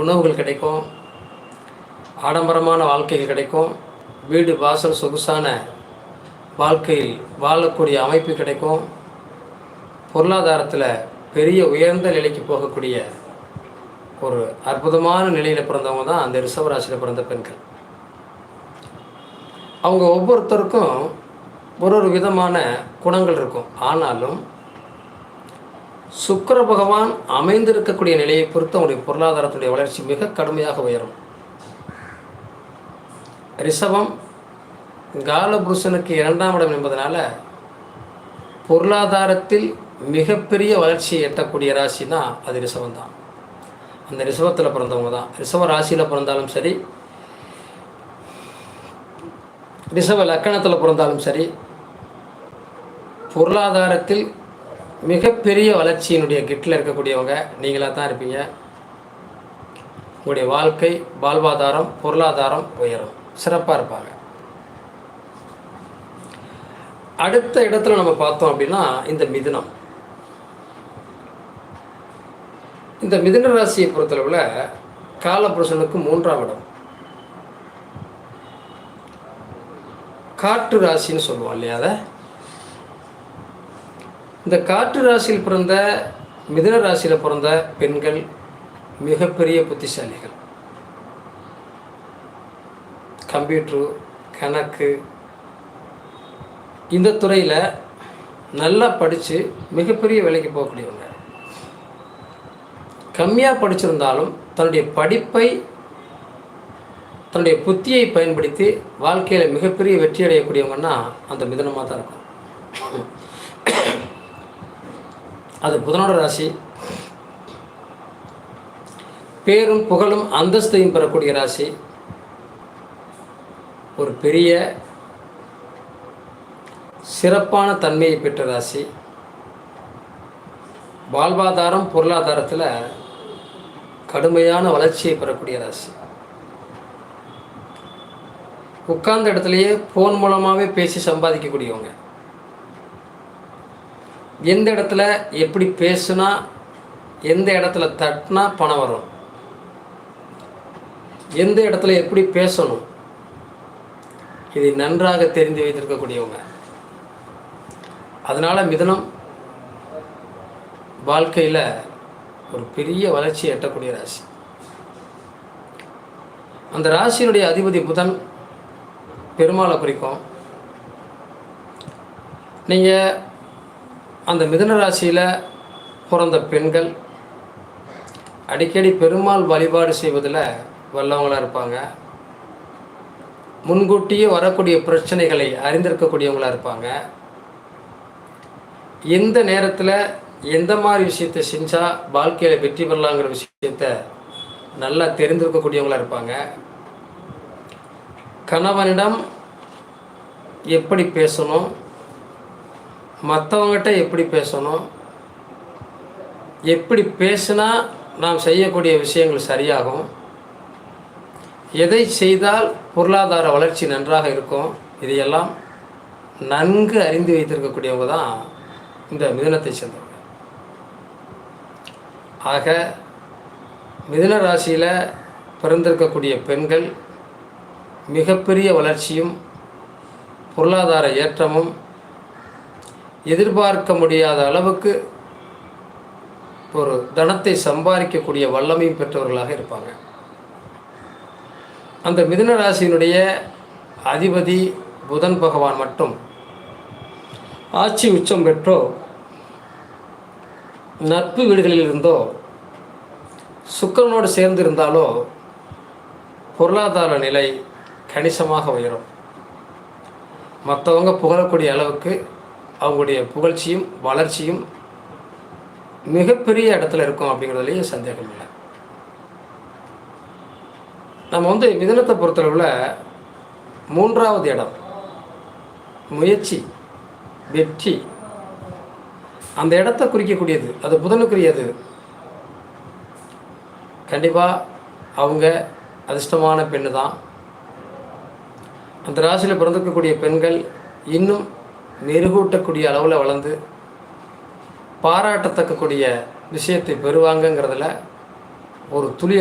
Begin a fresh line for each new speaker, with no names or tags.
உணவுகள் கிடைக்கும் ஆடம்பரமான வாழ்க்கைகள் கிடைக்கும் வீடு வாசல் சொகுசான வாழ்க்கையில் வாழக்கூடிய அமைப்பு கிடைக்கும். பொருளாதாரத்தில் பெரிய உயர்ந்த நிலைக்கு போகக்கூடிய ஒரு அற்புதமான நிலையில் பிறந்தவங்க தான் அந்த ரிஷபராசியில் பிறந்த பெண்கள். அவங்க ஒவ்வொருத்தருக்கும் ஒரு ஒரு விதமான குணங்கள் இருக்கும். ஆனாலும் சுக்கர பகவான் அமைந்திருக்கக்கூடிய நிலையை பொறுத்து அவங்களுடைய பொருளாதாரத்துடைய வளர்ச்சி மிக கடுமையாக உயரும். ரிஷபம் காலபுருஷனுக்கு இரண்டாம் இடம் என்பதனால பொருளாதாரத்தில் மிகப்பெரிய வளர்ச்சியை எட்டக்கூடிய ராசினா அது ரிஷபம் தான். அந்த ரிஷபத்தில் பிறந்தவங்க தான். ரிஷப ராசியில் பிறந்தாலும் சரி ரிஷப லக்கணத்தில் பிறந்தாலும் சரி பொருளாதாரத்தில் மிகப்பெரிய வளர்ச்சியினுடைய கிட்டில் இருக்கக்கூடியவங்க நீங்களாக தான் இருப்பீங்க. உங்களுடைய வாழ்க்கை வாழ்வாதாரம் பொருளாதாரம் உயரும். சிறப்பாக இருப்பாங்க. அடுத்த இடத்துல நம்ம பார்த்தோம் அப்படின்னா இந்த மிதுனம். இந்த மிதுன ராசியை பொறுத்தளவில் காலபுருஷனுக்கு மூன்றாம் இடம். காற்று ராசின்னு சொல்லுவோம் இல்லையா அதை? இந்த காற்று ராசியில் பிறந்த மிதன ராசியில் பிறந்த பெண்கள் மிகப்பெரிய புத்திசாலிகள். கம்ப்யூட்ரு கணக்கு இந்த துறையில் நல்லா படித்து மிகப்பெரிய வேலைக்கு போகக்கூடியவங்க. கம்மியாக படிச்சிருந்தாலும் தன்னுடைய படிப்பை தன்னுடைய புத்தியை பயன்படுத்தி வாழ்க்கையில் மிகப்பெரிய வெற்றி அடையக்கூடியவங்கன்னா அந்த மிதனமாக தான் இருக்கும். அது புதனோட ராசி. பேரும் புகழும் அந்தஸ்தையும் பெறக்கூடிய ராசி. ஒரு பெரிய சிறப்பான தன்மையை பெற்ற ராசி. வாழ்வாதாரம் பொருளாதாரத்தில் கடுமையான வளர்ச்சியை பெறக்கூடிய ராசி. உட்கார்ந்த இடத்துலையே ஃபோன் மூலமாகவே பேசி சம்பாதிக்கக்கூடியவங்க. எந்த இடத்துல எப்படி பேசுனா எந்த இடத்துல தட்டினா பணம் வரும். எந்த இடத்துல எப்படி பேசணும். இதை நன்றாக தெரிந்து வைத்திருக்கக்கூடியவங்க. அதனால் மிதனம் வாழ்க்கையில் ஒரு பெரிய வளர்ச்சி எட்டக்கூடிய ராசி. அந்த ராசியினுடைய அதிபதி புதன் பெருமாளை குறிக்கும். நீங்கள் அந்த மிதன ராசியில் பிறந்த பெண்கள் அடிக்கடி பெருமாள் வழிபாடு செய்வதில் வல்லவங்களாக இருப்பாங்க. முன்கூட்டியே வரக்கூடிய பிரச்சனைகளை அறிந்திருக்கக்கூடியவங்களாக இருப்பாங்க. எந்த நேரத்தில் எந்த மாதிரி விஷயத்தை செஞ்சால் வாழ்க்கையில் வெற்றி பெறலாங்கிற விஷயத்த நல்லா தெரிந்திருக்கக்கூடியவங்களாக இருப்பாங்க. கணவனிடம் எப்படி பேசணும்? மற்றவங்ககிட்ட எப்படி பேசணும்? எப்படி பேசினா நாம் செய்யக்கூடிய விஷயங்கள் சரியாகும்? எதை செய்தால் பொருளாதார வளர்ச்சி நன்றாக இருக்கும்? இதையெல்லாம் நன்கு அறிந்து வைத்திருக்கக்கூடியவங்க தான் இந்த மிதனத்தை சேர்ந்தவங்க. ஆக மிதன ராசியில் பிறந்திருக்கக்கூடிய பெண்கள் மிகப்பெரிய வளர்ச்சியும் பொருளாதார ஏற்றமும் எதிர்பார்க்க முடியாத அளவுக்கு ஒரு தனத்தை சம்பாதிக்கக்கூடிய வல்லமையும் பெற்றவர்களாக இருப்பாங்க. அந்த மிதுன ராசியினுடைய அதிபதி புதன் பகவான் மட்டும் ஆட்சி உச்சம் பெற்றோ நட்பு வீடுகளில் இருந்தோ சுக்கரனோடு சேர்ந்து இருந்தாலோ பொருளாதார நிலை கணிசமாக உயரும். மற்றவங்க புகழக்கூடிய அளவுக்கு அவங்களுடைய புகழ்ச்சியும் வளர்ச்சியும் மிகப்பெரிய இடத்துல இருக்கும் அப்படிங்கிறதுலேயே சந்தேகம் இல்லை. நம்ம வந்து மிதனத்தை பொறுத்தளவில் மூன்றாவது இடம் முயற்சி வெற்றி. அந்த இடத்த குறிக்கக்கூடியது அது புதனுக்குரியது. கண்டிப்பாக அவங்க அதிர்ஷ்டமான பெண்ணு தான் அந்த ராசியில் பிறந்திருக்கக்கூடிய பெண்கள் இன்னும் மெருகூட்டக்கூடிய அளவில் வளர்ந்து பாராட்டத்தக்கக்கூடிய விஷயத்தை பெறுவாங்கங்கிறதுல ஒரு துளி